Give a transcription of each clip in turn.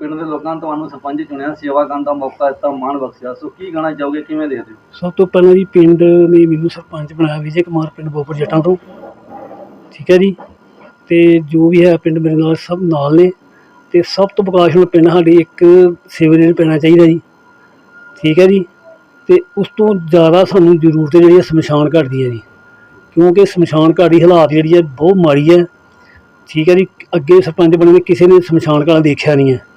ਪਿੰਡ ਦੇ ਲੋਕਾਂ ਨੇ ਤੁਹਾਨੂੰ ਸਰਪੰਚ ਚੁਣਿਆ, ਸੇਵਾ ਕਰਨ ਦਾ ਮੌਕਾ ਦਿੱਤਾ, ਮਾਣ ਬਖਸ਼ਿਆ। ਸੋ ਕੀ ਕਹਿਣਾ ਚਾਹੋਗੇ, ਕਿਵੇਂ ਦੇਖਦੇ ਹੋ? ਸਭ ਤੋਂ ਪਹਿਲਾਂ ਜੀ ਪਿੰਡ ਨੇ ਮੈਨੂੰ ਸਰਪੰਚ ਬਣਾਇਆ, ਵਿਜੇ ਕੁਮਾਰ ਪਿੰਡ ਬੋਪਰ ਜੱਟਾਂ ਤੋਂ। ਠੀਕ ਹੈ ਜੀ? ਤੇ ਜੋ ਵੀ ਹੈ ਪਿੰਡ ਮੇਰੇ ਨਾਲ ਸਭ ਨਾਲ ਨੇ। ਤੇ ਸਭ ਤੋਂ ਵਿਕਾਸ ਹੁਣ ਪਿੰਡ ਸਾਡੀ ਇੱਕ ਸੀਵਰੇਜ ਪੈਣਾ ਚਾਹੀਦਾ ਜੀ। ਠੀਕ ਹੈ ਜੀ? ਤੇ ਉਸ ਤੋਂ ਜ਼ਿਆਦਾ ਸਾਨੂੰ ਜ਼ਰੂਰਤ ਜਿਹੜੀ ਹੈ ਸਮਸ਼ਾਨ ਘਾਟ ਦੀ ਹੈ ਜੀ। ਕਿਉਂਕਿ ਸਮਸ਼ਾਨ ਘਾਟ ਦੀ ਹਾਲਾਤ ਜਿਹੜੀ ਹੈ ਬਹੁਤ ਮਾੜੀ ਹੈ। ਠੀਕ ਹੈ ਜੀ? ਅੱਗੇ ਸਰਪੰਚ ਬਣੇ ਦੇ ਕਿਸੇ ਨੇ ਸਮਸ਼ਾਨ ਘਾਟ ਦੇਖਿਆ ਨਹੀਂ ਹੈ।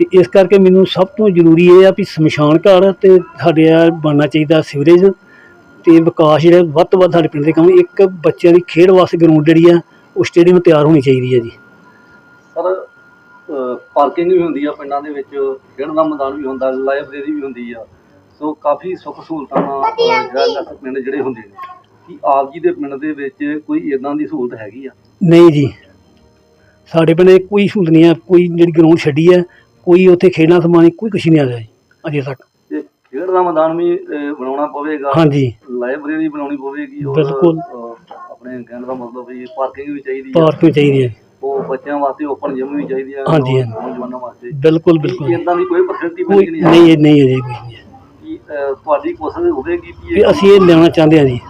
ਤੇ ਇਸ ਕਰਕੇ ਮੈਨੂੰ ਸਭ ਤੋਂ ਜ਼ਰੂਰੀ ਇਹ ਆ ਵੀ ਸਮਸ਼ਾਨ ਘਾਟ ਤੇ ਸਾਡੇ ਆ ਬਣਨਾ ਚਾਹੀਦਾ ਸੀਵਰੇਜ ਤੇ ਵਿਕਾਸ ਜਿਹੜਾ ਵੱਧ ਤੋਂ ਵੱਧ ਸਾਡੇ ਪਿੰਡ ਦੇ ਕੰਮ ਇੱਕ ਬੱਚਿਆਂ ਦੀ ਖੇਡ ਵਾਸਤੇ ਗਰਾਊਂਡ ਜਿਹੜੀ ਆ ਉਹ ਸਟੇਡੀਅਮ ਤਿਆਰ ਹੋਣੀ ਚਾਹੀਦੀ ਹੈ ਜੀ। ਸਰ ਪਾਰਕਿੰਗ ਵੀ ਹੁੰਦੀ ਆ ਪਿੰਡਾਂ ਦੇ ਵਿੱਚ ਖੇਡ ਦਾ ਮੈਦਾਨ ਵੀ ਹੁੰਦਾ ਲਾਇਬ੍ਰੇਰੀ ਵੀ ਹੁੰਦੀ ਆ। ਸੋ ਕਾਫੀ ਸੁੱਖ ਸਹੂਲਤਾਂ ਜਿਹੜਾ ਪਿੰਡ ਜਿਹੜੇ ਹੁੰਦੇ ਨੇ ਕੀ ਆਪ ਜੀ ਦੇ ਪਿੰਡ ਦੇ ਵਿੱਚ ਕੋਈ ਇਦਾਂ ਦੀ ਸਹੂਲਤ ਹੈਗੀ ਆ? ਨਹੀਂ ਜੀ। ਸਾਡੇ ਪਿੰਡ ਕੋਈ ਸਹੂਲਤ ਨਹੀਂ ਹੈ ਕੋਈ ਜਿਹੜੀ ਗਰਾਊਂਡ ਛੱਡੀ ਹੈ ਕੋਈ ਉੱਥੇ ਖੇਡਣਾ ਸਮਾਨ ਕੋਈ ਕੁਛ ਨਹੀਂ ਆ ਰਿਹਾ ਜੀ ਅਜੇ ਤੱਕ। ਤੇ ਖੇਡ ਦਾ ਮੈਦਾਨ ਵੀ ਅਹ, ਬਣਾਉਣਾ ਪਵੇਗਾ। ਹਾਂਜੀ। ਲਾਇਬ੍ਰੇਰੀ ਬਣਾਉਣੀ ਪਵੇਗੀ ਔਰ ਬਿਲਕੁਲ। ਅਹ, ਆਪਣੇ ਕਹਿਣ ਦਾ ਮਤਲਬ ਵੀ ਪਾਰਕਿੰਗ ਵੀ ਚਾਹੀਦੀ ਆ। ਪਾਰਕ ਵੀ ਚਾਹੀਦੀ ਹੈ ਉਹ ਬੱਚਿਆਂ ਵਾਸਤੇ ਓਪਨ ਜਿਮ ਵੀ ਚਾਹੀਦੀ ਆ ਹਾਂਜੀ, ਹਾਂਜੀ। ਨੌਜਵਾਨਾਂ ਵਾਸਤੇ। ਬਿਲਕੁਲ ਬਿਲਕੁਲ। ਇਦਾਂ ਦੀ ਕੋਈ ਫੈਸਿਲਿਟੀ ਕੋਈ ਮਿਲਦੀ ਨਹੀਂ? ਹੈ ਨਹੀਂ ਇਹ ਨਹੀਂ ਅਜੇ ਕੋਈ ਨਹੀਂ। ਹੈ ਕਿ ਅਹ, ਤੁਹਾਡੀ ਕੋਸ਼ਿਸ਼ ਹੋਵੇਗੀ ਕਿ ਵੀ ਇਹ ਅਸੀਂ ਇਹ ਲੈਣਾ ਚਾਹੁੰਦੇ ਹਾਂ ਜੀ।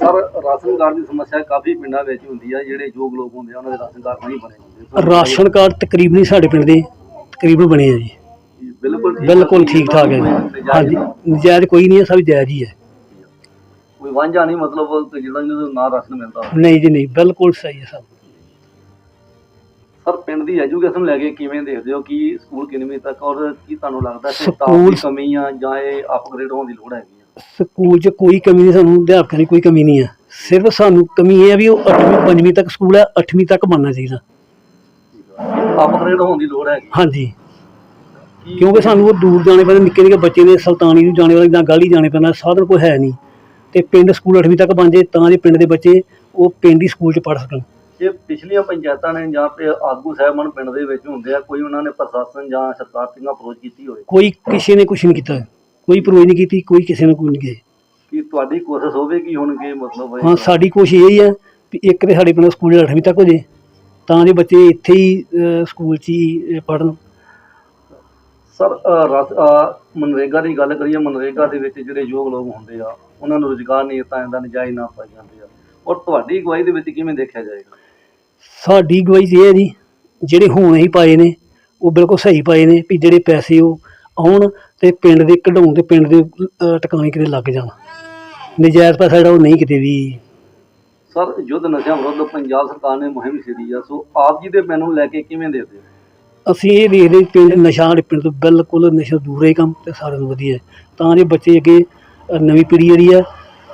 ਸਰ ਰਾਸ਼ਨ ਕਾਰਡ ਦੀ ਸਮੱਸਿਆ ਕਾਫੀ ਪਿੰਡਾਂ ਵਿੱਚ ਹੁੰਦੀ ਆ ਜਿਹੜੇ ਯੋਗ ਲੋਕ ਹੁੰਦੇ ਆ ਉਹਨਾਂ ਦੇ ਰਾਸ਼ਨ ਕਾਰਡ ਨਹੀਂ ਬਣੇ ਹੁੰਦੇ। ਸੋ ਰਾਸ਼ਨ ਕਾਰਡ ਤਕਰੀਬਨ ਹੀ ਸਾਡੇ ਪਿੰਡ ਦੇ ਤਕਰੀਬਨ ਬਣੇ ਆ ਜੀ। ਬਿਲਕੁਲ ਠੀਕ ਬਿਲਕੁਲ ਠੀਕ ਠਾਕ ਹੈ ਜੀ। ਹਾਂਜੀ ਨਜਾਇਜ਼ ਕੋਈ ਨਹੀਂ ਹੈ ਸਭ ਜਾਇਜ਼ ਹੀ ਹੈ। ਕੋਈ ਵਾਂਝਾ ਨਹੀਂ ਮਤਲਬ ਕਿ ਜਿਹੜਾ ਜਿਹਨੂੰ ਨਾ ਰਾਸ਼ਨ ਮਿਲਦਾ ਹੋਵੇ। ਨਹੀਂ ਜੀ ਨਹੀਂ ਬਿਲਕੁਲ ਸਹੀ ਹੈ ਸਭ। ਸਰ ਪਿੰਡ ਦੀ ਐਜੂਕੇਸ਼ਨ ਲੈ ਕੇ ਕਿਵੇਂ ਦੇਖਦੇ ਹੋ? ਕਿ ਸਕੂਲ ਕਿੰਨਵੀਂ ਤੱਕ ਔਰ ਕੀ ਤੁਹਾਨੂੰ ਲੱਗਦਾ ਕਿ ਸਟਾਫ ਸਕੂਲ- ਦੀ ਕਮੀ ਆ ਜਾਂ ਇਹ ਅਪਗ੍ਰੇਡ ਹੋਣ ਦੀ ਲੋੜ ਹੈਗੀ ਆ? ਸਕੂਲ 'ਚ ਕੋਈ ਕਮੀ ਨਹੀਂ ਸਾਨੂੰ ਅਧਿਆਪਕਾਂ ਦੀ ਕੋਈ ਕਮੀ ਨਹੀਂ ਹੈ ਸਿਰਫ ਸਾਨੂੰ ਕਮੀ ਇਹ ਹੈ ਵੀ ਉਹ 8ਵੀਂ 5ਵੀਂ ਤੱਕ ਸਕੂਲ ਹੈ 8ਵੀਂ ਤੱਕ ਬਣਨਾ ਚਾਹੀਦਾ। ਅਪਗ੍ਰੇਡ ਹੋਣ ਦੀ ਲੋੜ ਹੈਗੀ। ਹਾਂਜੀ। ਕਿਉਂਕਿ ਸਾਨੂੰ ਉਹ ਦੂਰ ਜਾਣੇ ਪੈਂਦੇ ਨਿੱਕੇ ਨਿੱਕੇ ਬੱਚੇ ਨੇ ਸੁਲਤਾਨੀ ਨੂੰ ਜਾਣੇ ਵਾਲੇ ਜਾਂ ਗਾਲੀ ਜਾਣੇ ਪੈਂਦਾ ਸਾਧਨ ਕੋਈ ਹੈ ਨਹੀਂ। ਤੇ ਪਿੰਡ ਸਕੂਲ 8ਵੀਂ ਤੱਕ ਬਣ ਜੇ ਤਾਂ ਜੇ ਪਿੰਡ ਦੇ ਬੱਚੇ ਉਹ ਪਿੰਡ ਹੀ ਸਕੂਲ 'ਚ ਪੜ੍ਹ ਸਕਣ। ਜੇ ਪਿਛਲੀਆਂ ਪੰਚਾਇਤਾਂ ਨੇ ਜਾਂ ਤੇ ਆਗੂ ਸਾਹਿਬਾਨ ਪਿੰਡ ਦੇ ਵਿੱਚ ਹੁੰਦੇ ਆ ਕੋਈ ਉਹਨਾਂ ਨੇ ਪ੍ਰਸ਼ਾਸਨ ਜਾਂ ਸਰਕਾਰ ਸਿੰਘ ਅਪਰੋਚ ਕੀਤੀ ਹੋਵੇ? ਕੋਈ ਕਿਸੇ ਨੇ ਕੁਝ ਨਹੀਂ ਕੀਤਾ। ਕੋਈ ਪ੍ਰੋਜ ਨਹੀਂ ਕੀਤੀ ਕੋਈ ਕਿਸੇ ਨੇ ਕੋਈ ਨਹੀਂ ਕੀਤਾ ਕਿ ਤੁਹਾਡੀ ਕੋਸ਼ਿਸ਼ ਹੋਵੇਗੀ ਹੁਣ ਕਿ ਮਤਲਬ ਇਹ- ਹਾਂ ਸਾਡੀ ਕੋਸ਼ਿਸ਼ ਇਹ ਹੀ ਹੈ ਵੀ ਇੱਕ ਤੇ ਸਾਡੇ ਪਿੰਡ ਸਕੂਲ 8ਵੀਂ ਤੱਕ ਹੋ ਜੇ ਤਾਂ ਜੇ ਬੱਚੇ ਇੱਥੇ ਹੀ ਅਹ, ਸਕੂਲ 'ਚ ਹੀ ਪੜ੍ਹਨ। ਸਰ ਰਸ- ਮਨਰੇਗਾ ਦੀ ਗੱਲ ਕਰੀਏ ਮਨਰੇਗਾ ਦੇ ਵਿੱਚ ਜਿਹੜੇ ਯੋਗ ਲੋਕ ਹੁੰਦੇ ਆ ਉਹਨਾਂ ਨੂੰ ਰੁਜ਼ਗਾਰ ਨਹੀਂ ਦਿੱਤਾ ਜਾਂਦਾ ਨਜਾਇਜ਼ ਨਾ ਪਾਈ ਜਾਂਦੇ ਆ। ਔਰ ਤੁਹਾਡੀ ਅਗਵਾਈ ਦੇ ਵਿੱਚ ਕਿਵੇਂ ਦੇਖਿਆ ਜਾਏਗਾ? ਸਾਡੀ ਗਵਾਹੀ ਇਹ ਹੈ ਜੀ ਜਿਹੜੇ ਹੁਣ ਹੀ ਪਾਏ ਨੇ ਉਹ ਬਿਲਕੁਲ ਸਹੀ ਪਾਏ ਨੇ ਵੀ ਜਿਹੜੇ ਪੈਸੇ ਉਹ ਆਉਣ ਤੇ ਪਿੰਡ ਦੇ ਕਢਾਉਣ ਤੇ ਪਿੰਡ ਦੇ ਅਹ, ਟਿਕਾਣੇ ਕਿਤੇ ਲੱਗ ਜਾਣ। ਨਜਾਇਜ਼ ਪੈਸਾ ਜਿਹੜਾ ਉਹ ਨਹੀਂ ਕਿਤੇ ਵੀ। ਸਰ ਯੁੱਧ ਨਸ਼ਿਆਂ ਵਿਰੁੱਧ ਪੰਜਾਬ ਸਰਕਾਰ ਨੇ ਮੁਹਿੰਮ ਛੇੜੀ ਆ ਸੋ ਆਪ ਜੀ ਦੇ ਮੈਨੂੰ ਲੈ ਕੇ ਕਿਵੇਂ ਦੇਖਦੇ ਹੋ? ਅਸੀਂ ਇਹ ਦੇਖਦੇ ਪਿੰਡ ਨਸ਼ਾ ਸਾਡੇ ਪਿੰਡ ਤੋਂ ਬਿਲਕੁਲ ਨਸ਼ਾ ਦੂਰ ਹੈ ਕੰਮ ਤੇ ਸਾਰਿਆਂ ਨੂੰ ਵਧੀਆ ਹੈ। ਤਾਂ ਜੇ ਬੱਚੇ ਅੱਗੇ ਨਵੀਂ ਪੀੜ੍ਹੀ ਜਿਹੜੀ ਆ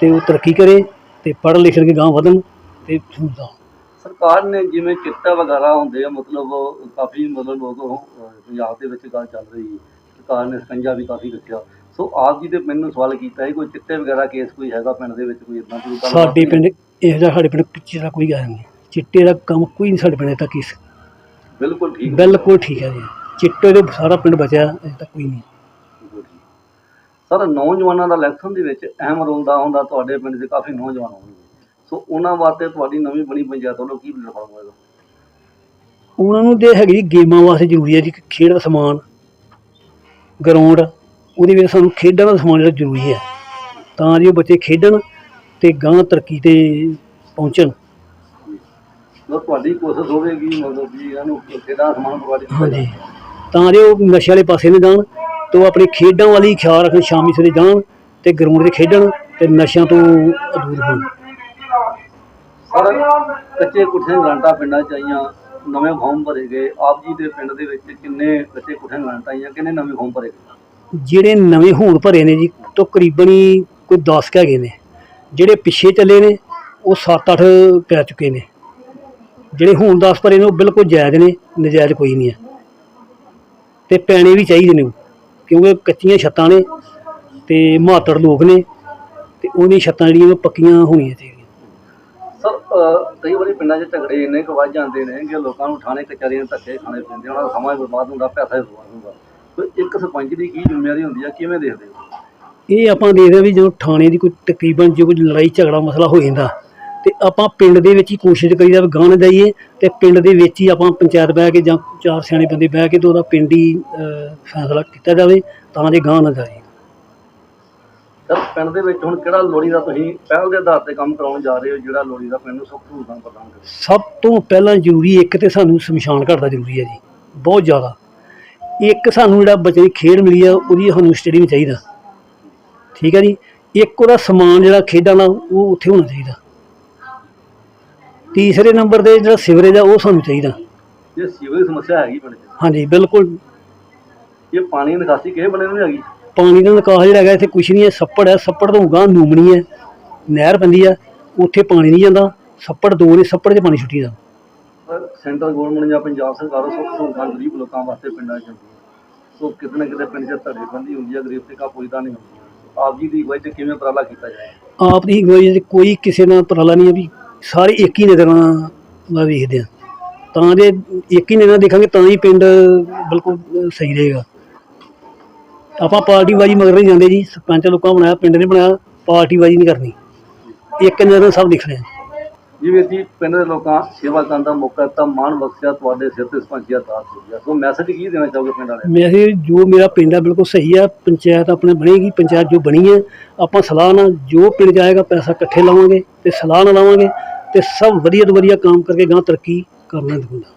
ਤੇ ਉਹ ਤਰੱਕੀ ਕਰੇ ਤੇ ਪੜ੍ਹ ਲਿਖ ਕੇ ਗਾਂ ਵਧਣ ਤੇ ਸੁਣਦਾ ਸਰਕਾਰ ਨੇ ਜਿਵੇਂ ਚਿੱਟਾ ਵਗੈਰਾ ਹੁੰਦੇ ਆ ਮਤਲਬ ਕਾਫੀ ਮਤਲਬ ਲੋਕ ਉਹ, ਅਹ, ਪੰਜਾਬ ਦੇ ਵਿੱਚ ਗੱਲ ਚੱਲ ਰਹੀ ਸਰਕਾਰ ਨੇ ਸਕੰਜਾ ਵੀ ਕਾਫੀ ਰੱਖਿਆ। ਸੋ ਆਪ ਜੀ ਦੇ ਮੈਨੂੰ ਸਵਾਲ ਕੀਤਾ ਹੈ ਕੋਈ ਚਿੱਟੇ ਵਗੈਰਾ ਕੇਸ ਕੋਈ ਹੈਗਾ ਪਿੰਡ ਦੇ ਵਿੱਚ ਕੋਈ ਇਦਾਂ ਦੀ ਗੱਲ ਸਾਡੇ ਪਿੰਡ ਇਹੋ ਜਿਹਾ ਸਾਡੇ ਪਿੰਡ ਚਿੱਟੇ ਦਾ ਕੋਈ ਗੱਲ ਨਹੀਂ। ਚਿੱਟੇ ਦਾ ਕੰਮ ਕੋਈ ਨਹੀਂ ਸਾਡੇ ਪਿੰਡ ਤੱਕ ਇਸ ਬਿਲਕੁਲ ਠੀਕ ਬਿਲਕੁਲ ਠੀਕ ਹੈ ਜੀ। ਚਿੱਟੇ ਤੋਂ ਸਾਰਾ ਪਿੰਡ ਬਚਿਆ ਅਜੇ ਤੱਕ ਕੋਈ ਨਹੀਂ। ਸਰ ਨੌਜਵਾਨਾਂ ਦਾ ਇਲੈਕਸ਼ਨ ਦੇ ਵਿੱਚ ਅਹਿਮ ਰੋਲ ਦਾ ਹੁੰਦਾ ਤੁਹਾਡੇ ਪਿੰਡ 'ਚ ਕਾਫੀ ਨੌਜਵਾਨ ਹੋਣਗੇ। ਸੋ ਉਹਨਾਂ ਵਾਸਤੇ ਤੁਹਾਡੀ ਨਵੀਂ ਬਣੀ ਪੰਚਾਇਤ ਵੱਲੋਂ ਕੀ ਪਲੇਟਫਾਰਮ ਹੋਏਗਾ ਉਹਨਾਂ ਨੂੰ ਤੇ ਹੈਗੀ ਗੇਮਾਂ ਵਾਸਤੇ ਜ਼ਰੂਰੀ ਹੈ ਜੀ ਖੇਡ ਦਾ ਸਮਾਨ। ਗਰਾਊਂਡ ਉਹਦੇ ਵਿੱਚ ਸਾਨੂੰ ਖੇਡਾਂ ਦਾ ਸਮਾਨ ਜਿਹੜਾ ਜ਼ਰੂਰੀ ਹੈ। ਤਾਂ ਜੇ ਉਹ ਬੱਚੇ ਖੇਡਣ ਤੇ ਗਾਂ ਤਰੱਕੀ ਤੇ ਪਹੁੰਚਣ। ਮਤਲਬ ਤੁਹਾਡੀ ਕੋਸ਼ਿਸ਼ ਹੋਵੇਗੀ ਮਤਲਬ ਵੀ ਇਹਨਾਂ ਨੂੰ ਖੇਡਾਂ ਦਾ ਸਮਾਨ ਪ੍ਰੋਵਾਈਡ ਕੀਤਾ ਹਾਂਜੀ। ਤਾਂ ਜੇ ਉਹ ਨਸ਼ੇ ਵਾਲੇ ਪਾਸੇ ਨਾ ਜਾਣ ਤੇ ਉਹ ਆਪਣੀ ਖੇਡਾਂ ਵਾਲੀ ਖਿਆਲ ਰੱਖਣ ਸ਼ਾਮੀ ਸਵੇਰੇ ਜਾਣ ਤੇ ਗਰਾਊਂਡ 'ਤੇ ਖੇਡਣ ਤੇ ਨਸ਼ਿਆਂ ਤੋਂ ਦੂਰ ਹੋਣ। ਸਰ ਕੱਚੇ ਕੁੱਠੇ ਗ੍ਰਾਂਟਾਂ ਪਿੰਡਾਂ ਚ ਆਈਆਂ ਨਵੇਂ ਫਾਰਮ ਭਰੇ ਗਏ। ਆਪ ਜੀ ਦੇ ਪਿੰਡ ਦੇ ਵਿੱਚ ਕਿੰਨੇ ਕੱਚੇ ਕੁੱਠੇ ਗ੍ਰਾਂਟਾਂ ਆਈਆਂ ਕਿੰਨੇ ਨਵੇਂ ਫਾਰਮ ਭਰੇ ਗਏ? ਜਿਹੜੇ ਨਵੇਂ ਹੁਣ ਭਰੇ ਨੇ ਜੀ ਤਕਰੀਬਨ ਹੀ ਕੋਈ 10 ਕੁ ਹੈਗੇ ਨੇ। ਜਿਹੜੇ ਪਿੱਛੇ ਚੱਲੇ ਨੇ ਉਹ 7-8 ਪੈ ਚੁੱਕੇ ਨੇ। ਜਿਹੜੇ ਹੁਣ 10 ਭਰੇ ਨੇ ਉਹ ਬਿਲਕੁਲ ਜਾਇਜ਼ ਨੇ ਨਜਾਇਜ਼ ਕੋਈ ਨਹੀਂ ਹੈ। ਤੇ ਪੈਣੇ ਵੀ ਚਾਹੀਦੇ ਨੇ ਉਹ, ਕਿਉਂਕਿ ਕੱਚੀਆਂ ਛੱਤਾਂ ਨੇ ਤੇ ਮਾਤੜ ਲੋਕ ਨੇ ਤੇ ਉਹਦੀਆਂ ਛੱਤਾਂ ਜਿਹੜੀਆਂ ਉਹ ਪੱਕੀਆਂ ਹੋਣੀਆਂ ਚਾਹੀਦੀਆਂ ਕਈ ਵਾਰੀ ਪਿੰਡਾਂ 'ਚ ਝਗੜੇ ਇੰਨੇ ਕੁ ਵੱਧ ਜਾਂਦੇ ਨੇ ਕਿ ਲੋਕਾਂ ਨੂੰ ਥਾਣੇ ਕਚਹਿਰੀਆਂ ਧੱਕੇ ਖਾਣੇ ਪੈਂਦੇ ਉਹਨਾਂ ਦਾ ਸਮਾਂ ਵੀ ਬਰਬਾਦ ਹੁੰਦਾ ਪੈਸਾ ਵੀ ਬਰਬਾਦ ਹੁੰਦਾ। ਤੇ ਇੱਕ ਸਰਪੰਚ ਦੀ ਕੀ ਜ਼ਿੰਮੇਵਾਰੀ ਹੁੰਦੀ ਆ ਕਿਵੇਂ ਦੇਖਦੇ ਹੋ? ਇਹ ਆਪਾਂ ਦੇਖਦੇ ਹਾਂ ਵੀ ਜਦੋਂ ਥਾਣੇ ਦੀ ਕੋਈ ਤਕਰੀਬਨ ਜੇ ਕੋਈ ਲੜਾਈ ਝਗੜਾ ਮਸਲਾ ਹੋ ਜਾਂਦਾ ਤੇ ਆਪਾਂ ਪਿੰਡ ਦੇ ਵਿੱਚ ਹੀ ਕੋਸ਼ਿਸ਼ ਕਰੀਦਾ ਵੀ ਗਾਂ ਨਾ ਜਾਈਏ ਤੇ ਪਿੰਡ ਦੇ ਵਿੱਚ ਹੀ ਆਪਾਂ ਪੰਚਾਇਤ ਬਹਿ ਕੇ ਜਾਂ ਚਾਰ ਸਿਆਣੇ ਬੰਦੇ ਬਹਿ ਕੇ ਤੇ ਉਹਦਾ ਪਿੰਡ ਹੀ ਅਹ, ਫੈਸਲਾ ਕੀਤਾ ਜਾਵੇ ਤਾਂ ਜੇ ਗਾਂਹ ਨਾ ਜਾਏ ਸਰ ਪਿੰਡ ਦੇ ਵਿੱਚ ਹੁਣ ਕਿਹੜਾ ਲੋੜੀ ਦਾ ਤੁਸੀਂ ਪਹਿਲ ਦੇ ਆਧਾਰ ਤੇ ਕੰਮ ਕਰਾਉਣ ਜਾ ਰਹੇ ਹੋ ਜਿਹੜਾ ਲੋੜੀ ਦਾ ਪਿੰਡ ਨੂੰ ਸੁੱਖ ਸਹੂਲਤਾਂ ਪ੍ਰਦਾਨ ਕਰੇ ਸਭ ਤੋਂ ਪਹਿਲਾਂ ਜ਼ਰੂਰੀ ਇੱਕ ਤੇ ਸਾਨੂੰ ਸ਼ਮਸ਼ਾਨ ਘਾਟ ਦਾ ਜ਼ਰੂਰੀ ਹੈ ਜੀ ਬਹੁਤ ਜ਼ਿਆਦਾ। ਇੱਕ ਸਾਨੂੰ ਜਿਹੜਾ ਬੱਚੇ ਖੇਡ ਮਿਲੀ ਆ ਉਹਦੀ ਸਾਨੂੰ ਸਟੇਡੀਅਮ ਚਾਹੀਦਾ। ਠੀਕ ਹੈ ਜੀ ਇੱਕ ਉਹਦਾ ਸਮਾਨ ਜਿਹੜਾ ਖੇਡਾਂ ਦਾ ਉਹ ਉੱਥੇ ਹੋਣਾ ਚਾਹੀਦਾ। ਤੀਸਰੇ ਨੰਬਰ ਤੇ ਜਿਹੜਾ ਸਿਵਰੇਜ ਆ ਉਹ ਸਾਨੂੰ ਚਾਹੀਦਾ। ਇਹ ਸੀਵਰੇਜ ਸਮੱਸਿਆ ਹੈਗੀ ਪਿੰਡ 'ਚ। ਹਾਂਜੀ ਬਿਲਕੁਲ। ਇਹ ਪਾਣੀ ਦੀ ਨਿਕਾਸੀ ਕਿਸੇ ਬਣੇ ਨੂੰ ਨਹੀਂ ਹੈਗੀ। ਪਾਣੀ ਦਾ ਨਿਕਾਸ ਜਿਹੜਾ ਹੈਗਾ ਇੱਥੇ ਕੁਛ ਨਹੀਂ ਹੈ ਸੱਪੜ ਹੈ ਸੱਪੜ ਤੋਂ ਗਾਂ ਨੂਮਣੀ ਹੈ ਨਹਿਰ ਪੈਂਦੀ ਆ ਉੱਥੇ ਪਾਣੀ ਨਹੀਂ ਜਾਂਦਾ ਸੱਪੜ ਦੋ ਨੇ ਸੱਪੜ 'ਚ ਪਾਣੀ ਛੁੱਟੀ ਦਾ ਸੈਂਟਰ ਗਵਰਨਮੈਂਟ ਜਾਂ ਪੰਜਾਬ ਸਰਕਾਰ ਸੁੱਖ ਸਹੂਲਤਾਂ ਗਰੀਬ ਲੋਕਾਂ ਵਾਸਤੇ ਪਿੰਡਾਂ 'ਚ ਸੋ ਕਿਤੇ ਨਾ ਕਿਤੇ ਪਿੰਡ 'ਚ ਧੜੇਬੰਦੀ ਹੁੰਦੀ ਹੈ ਗਰੀਬ ਤੇ ਕਾ ਪੁੱਜਦਾ ਨਹੀਂ ਆਪ ਜੀ ਦੀ ਅਗਵਾਈ 'ਚ ਕਿਵੇਂ ਉਪਰਾਲਾ ਕੀਤਾ ਜਾਏ? ਆਪ ਦੀ ਅਗਵਾਈ 'ਚ ਕੋਈ ਕਿਸੇ ਨਾਲ ਉਪਰਾਲਾ ਨਹੀਂ ਹੈ ਵੀ ਸਾਰੇ ਇੱਕ ਹੀ ਨਜ਼ਰ ਨਾਲ ਵੇਖਦੇ ਆ। ਤਾਂ ਜੇ ਇੱਕ ਹੀ ਨਜ਼ਰ ਦੇਖਾਂਗੇ ਤਾਂ ਹੀ ਪਿੰਡ ਬਿਲਕੁਲ ਸਹੀ ਰਹੇਗਾ। ਆਪਾਂ ਪਾਰਟੀ ਬਾਜੀ ਮਗਰ ਨਹੀਂ ਜਾਂਦੇ ਜੀ ਸਰਪੰਚ ਲੋਕਾਂ ਬਣਾਇਆ ਪਿੰਡ ਨੇ ਬਣਾਇਆ ਪਾਰਟੀ ਬਾਜੀ ਨਹੀਂ ਕਰਨੀ। ਇੱਕ ਨਜ਼ਰ ਸਭ ਦਿਖਣੇ ਜਿਵੇਂ ਜੀ ਪਿੰਡ ਦੇ ਲੋਕਾਂ ਸੇਵਾ ਕਰਨ ਦਾ ਮੌਕਾ ਦਿੱਤਾ ਮਾਣ ਬਖਸ਼ਿਆ ਤੁਹਾਡੇ ਸਿਰ ਤੇ ਸਰਪੰਚੀਆ ਹੋ ਗਿਆ ਸੋ ਮੈਸੇਜ ਕੀ ਦੇਣਾ ਚਾਹੋਗੇ ਪਿੰਡ ਵਾਲਿਆਂ ਨੂੰ? ਮੈਂ ਜੋ ਮੇਰਾ ਪਿੰਡ ਆ ਬਿਲਕੁਲ ਸਹੀ ਆ ਪੰਚਾਇਤ ਆਪਣੇ ਬਣੇਗੀ ਪੰਚਾਇਤ ਜੋ ਬਣੀ ਹੈ ਆਪਾਂ ਸਲਾਹ ਨਾਲ ਜੋ ਪਿੰਡ ਜਾਏਗਾ ਪੈਸਾ ਇਕੱਠੇ ਲਾਵਾਂਗੇ ਤੇ ਸਲਾਹ ਨਾਲ ਲਾਵਾਂਗੇ ਤੇ ਸਭ ਵਧੀਆ ਤੋਂ ਵਧੀਆ ਕੰਮ ਕਰਕੇ ਗਾਂ ਤਰੱਕੀ ਕਰਨਾ ਦਿਖਾਉਂਦਾ